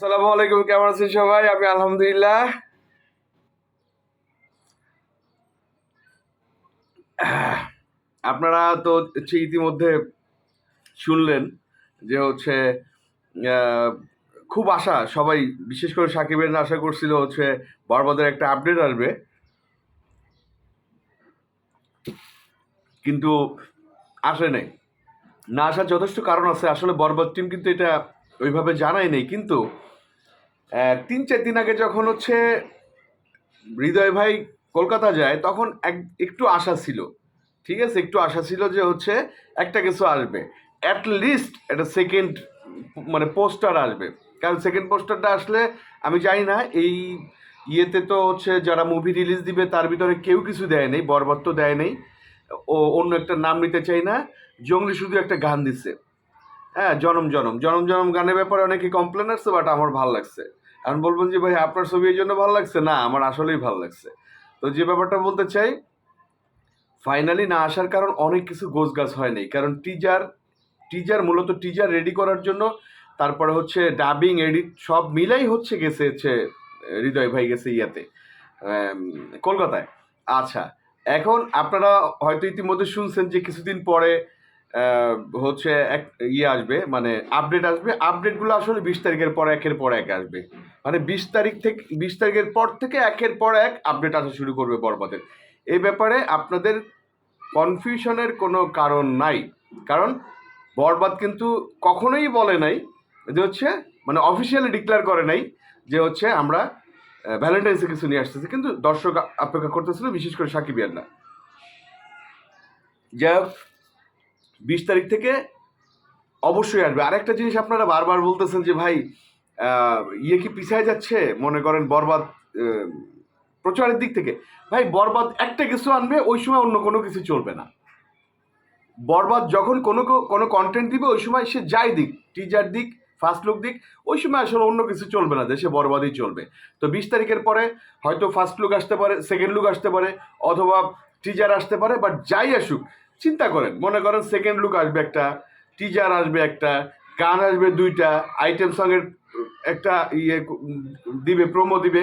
আসসালামু আলাইকুম, কেমন আছেন সবাই? আমি আলহামদুলিল্লাহ। আপনারা তো হচ্ছে ইতিমধ্যে শুনলেন যে হচ্ছে খুব আশা, সবাই, বিশেষ করে সাকিবের আশা করছিল হচ্ছে, বরবাদের একটা আপডেট আসবে। কিন্তু আসে নাই। না আসার যথেষ্ট কারণ আছে। আসলে বরবাদ টিম কিন্তু এটা ওইভাবে জানাই নেই, কিন্তু তিন চার দিন আগে যখন হচ্ছে হৃদয় ভাই কলকাতা যায়, তখন এক, একটু আশা ছিল, ঠিক আছে? একটু আশা ছিল যে হচ্ছে একটা কিছু আসবে। অ্যাট লিস্ট একটা সেকেন্ড মানে পোস্টার আসবে। কারণ সেকেন্ড পোস্টারটা আসলে আমি জানি না, এই ইয়েতে তো হচ্ছে যারা মুভি রিলিজ দিবে, তার ভিতরে কেউ কিছু দেয় নেই বরবর তো দেয় নেই। ও, অন্য একটা নাম নিতে চাই না। জঙ্গলি শুধু একটা গান দিচ্ছে হ্যাঁ জনম জনম। জনম জনম গানের ব্যাপারে অনেকে কমপ্লেন আসছে বাট আমার ভালো লাগছে। এখন বলবেন যে, ভাই, আপনার ছবি এই জন্য ভালো লাগছে? না, আমার আসলেই ভালো লাগছে। তো যে ব্যাপারটা বলতে চাই ফাইনালি না আসার কারণ অনেক কিছু গোছগাছ হয়নি কারণ টিজার টিজার মূলত টিজার রেডি করার জন্য, তারপরে হচ্ছে ডাবিং এডিট সব মিলাই হচ্ছে গেছে হচ্ছে, হৃদয় ভাই গেছে ইয়াতে কলকাতায়। আচ্ছা এখন আপনারা হয়তো ইতিমধ্যে শুনছেন যে কিছুদিন পরে হচ্ছে এক ইয়ে আসবে মানে আপডেট আসবে। আপডেটগুলো আসলে বিশ তারিখের পর একের পর এক আসবে। মানে বিশ তারিখ থেকে, বিশ তারিখের পর থেকে একের পর এক আপডেট আসা শুরু করবে বরবাদের এই ব্যাপারে আপনাদের কনফিউশনের কোনো কারণ নাই। কারণ বরবাদ কিন্তু কখনোই বলে নাই যে হচ্ছে মানে অফিসিয়ালি ডিক্লেয়ার করে নাই যে হচ্ছে আমরা ভ্যালেন্টাইন্সে কিছু নিয়ে আসতেছি। কিন্তু দর্শক অপেক্ষা করতেছিল, বিশেষ করে সাকিব ইয়ান্না। যা বিশ তারিখ থেকে অবশ্যই আসবে। আরেকটা জিনিস আপনারা বারবার বলতেছেন যে, ভাই ইয়ে কি পিছায় যাচ্ছে? মনে করেন বরবাদ প্রচারের দিক থেকে। ভাই, বরবাদ একটা কিছু আনবে, ওই সময় অন্য কোনো কিছু চলবে না। বরবাদ যখন কোনো কোনো কন্টেন্ট দিবে, ওই সময় সে যাই দিক টিজার দিক ফার্স্ট লুক দিক, ওই সময় আসলে অন্য কিছু চলবে না, দেশে বরবাদই চলবে। তো বিশ তারিখের পরে হয়তো ফার্স্ট লুক আসতে পারে সেকেন্ড লুক আসতে পারে, অথবা টিজার আসতে পারে বাট যাই আসুক চিন্তা করেন, মনে করেন সেকেন্ড লুক আসবে একটা টিজার আসবে একটা, গান আসবে দুইটা আইটেম সঙ্গের একটা ইয়ে দিবে প্রোমো দিবে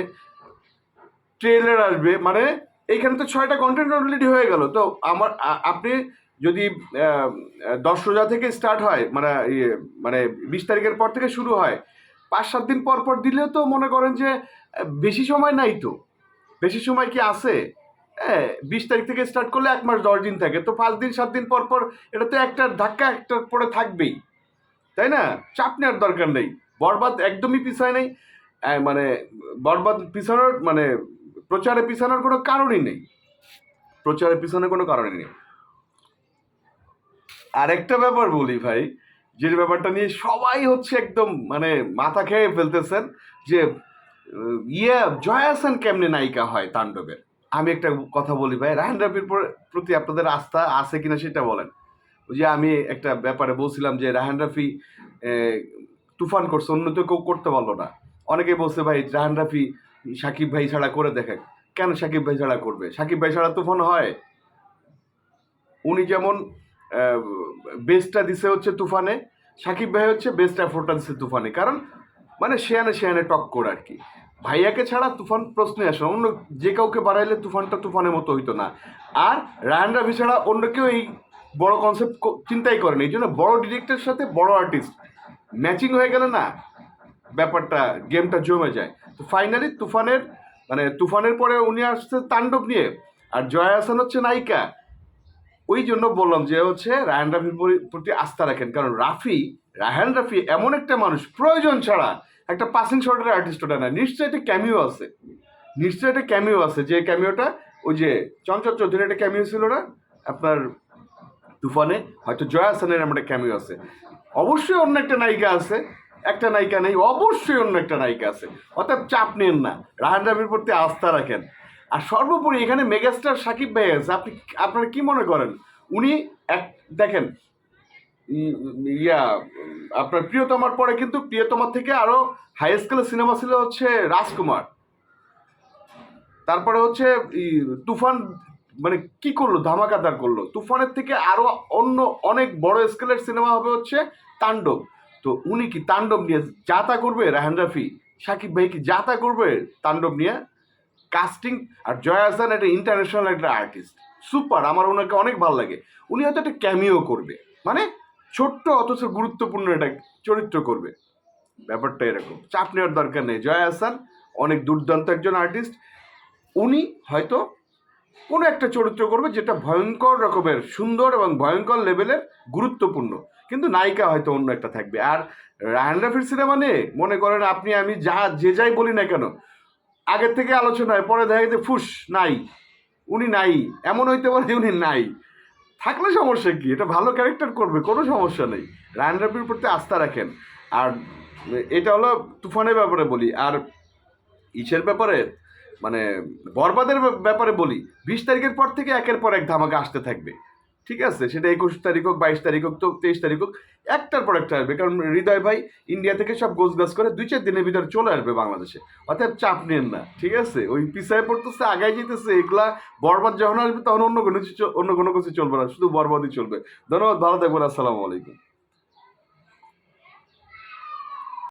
ট্রেলার আসবে মানে এইখানে তো ছয়টা কন্টেন্ট অলরেডি হয়ে গেল। তো আমার আপনি যদি দশ রোজা থেকে স্টার্ট হয় মানে ইয়ে মানে বিশ তারিখের পর থেকে শুরু হয়, পাঁচ সাত দিন পর পর দিলেও তো মনে করেন যে বেশি সময় নাই তো। বেশি সময় কি আছে? হ্যাঁ বিশ তারিখ থেকে স্টার্ট করলে এক মাস দশ দিন থাকে। তো পাঁচ দিন, সাত দিন পর পর এটা তো একটা ধাক্কা একটার পরে থাকবেই। তাই না? চাপ নেওয়ার দরকার নেই। বরবাদ একদমই পিছায় নেই। মানে বরবাদ পিছানোর মানে প্রচারে পিছানোর কোনো কারণই নেই। প্রচারে পিছনে কোনো কারণই নেই। আরেকটা ব্যাপার বলি ভাই, যে ব্যাপারটা নিয়ে সবাই হচ্ছে একদম মানে মাথা খেয়ে ফেলতেছেন, যে ইয়ে জয়া হাসান কেমনে নায়িকা হয় তাণ্ডবের? আমি একটা কথা বলি ভাই রাহান রাফির পর- প্রতি আপনাদের আস্থা আছে কিনা সেটা বলেন। যে আমি একটা ব্যাপারে বলছিলাম যে রাহান রাফি তুফান করছে, অন্য তো কেউ করতে পারল না। অনেকে বলছে ভাই রাহান রাফি সাকিব ভাই ছাড়া করে দেখে কেন সাকিব ভাই ছাড়া করবে? সাকিব ভাই ছাড়া তুফান হয়। উনি যেমন বেস্টটা দিছে হচ্ছে তুফানে, সাকিব ভাই হচ্ছে বেস্ট এফোর্টটা দিছে তুফানে। কারণ মানে শেয়ানে শেয়ানে টক্কর আর কি। ভাইয়াকে ছাড়া তুফান প্রশ্নে আসে, অন্য যে কাউকে বাড়াইলে তুফানটা তুফানের মতো হইতো না। আর রায়ান রাভি ছাড়া অন্য কেউ এই বড় কনসেপ্ট চিন্তাই করেনি এই জন্য বড় ডিরেক্টরের সাথে বড় আর্টিস্ট ম্যাচিং হয়ে গেলে না ব্যাপারটা গেমটা জমে যায়। তো ফাইনালি তুফানের মানে তুফানের পরে উনি আসছে তাণ্ডব নিয়ে। আর জয়া হাসান হচ্ছে নায়িকা। ওই জন্য বললাম যে হচ্ছে রায়হান রাফির প্রতি আস্থা রাখেন। কারণ রাফি রায়হান রাফি এমন একটা মানুষ। প্রয়োজন ছাড়া একটা পাসিং শটের আর্টিস্ট ওটা না, নিশ্চয়ই একটা ক্যামিও আছে। নিশ্চয়ই একটা ক্যামিও আছে, যে ক্যামিওটা ওই যে চঞ্চল চৌধুরী একটা ক্যামিও ছিল না? আপনার তুফানে, হয়তো জয়া হাসানের এমন একটা ক্যামিও আছে। অবশ্যই অন্য একটা নায়িকা আছে, একটা নায়িকা নেই, অবশ্যই অন্য একটা নায়িকা আছে। অর্থাৎ চাপ নেন না, রাহান রাফির প্রতি আস্থা রাখেন। আর সর্বোপরি এখানে মেগাস্টার সাকিব ভাই আছে, আপনি আপনারা কি মনে করেন? উনি এক, দেখেন ইয়া আপনার প্রিয়তমার পরে কিন্তু প্রিয়তমার থেকে আরও হাই স্কেলের সিনেমা ছিল হচ্ছে রাজকুমার। তারপরে হচ্ছে তুফান মানে কি করল? ধামাকাদার করল। তুফানের থেকে আরও অন্য অনেক বড় স্কেলের সিনেমা হবে হচ্ছে তাণ্ডব। তো উনি কি তাণ্ডব নিয়ে যা তা করবে? রাহান রাফি, সাকিব ভাই কি যা তা করবে তাণ্ডব নিয়ে? কাস্টিং আর জয়া হাসান একটা ইন্টারন্যাশনাল একটা আর্টিস্ট সুপার আমার ওনাকে অনেক ভালো লাগে। উনি হয়তো একটা ক্যামিও করবে। মানে ছোট্ট অথচ গুরুত্বপূর্ণ একটা চরিত্র করবে। ব্যাপারটা এরকম। চাপ নেওয়ার দরকার নেই। জয়া হাসান অনেক দুর্দান্ত একজন আর্টিস্ট উনি হয়তো কোনো একটা চরিত্র করবে যেটা ভয়ঙ্কর রকমের, সুন্দর এবং ভয়ঙ্কর লেভেলের গুরুত্বপূর্ণ। কিন্তু নায়িকা হয়তো অন্য একটা থাকবে। আর রায়ন রাফির সিনেমা নিয়ে মনে করেন আপনি, আমি যা, যে যাই বলি না কেন, আগের থেকে আলোচনা হয় পরে দেখা যায় ফুস, নাই। উনি নাই। এমন হইতে পারে উনি নাই। থাকলে সমস্যা কি? এটা ভালো ক্যারেক্টার করবে, কোনো সমস্যা নেই। রায়ন রাফির প্রতি আস্থা রাখেন। আর এটা হলো তুফানের ব্যাপারে বলি, আর ইসের ব্যাপারে মানে বরবাদের ব্যাপারে বলি, বিশ তারিখের পর থেকে একের পর এক ধামাকা আসতে থাকবে। ঠিক আছে? সেটা একুশ তারিখ হোক, বাইশ তারিখ হোক, তো তেইশ তারিখ হোক, একটার পর একটা আসবে। কারণ হৃদয় ভাই ইন্ডিয়া থেকে সব গোছ গাছ করে দুই চার দিনের ভিতরে চলে আসবে বাংলাদেশে। অর্থাৎ চাপ নেন না, ঠিক আছে? ওই পিছায় পড়তেছে, আগায় যেতেছে, এগুলা বরবাদ যখন আসবে তখন অন্য কোনো অন্য কোনো কিছু চলবে না, শুধু বরবাদই চলবে। ধন্যবাদ, ভালো থাকবেন, আসসালামু আলাইকুম।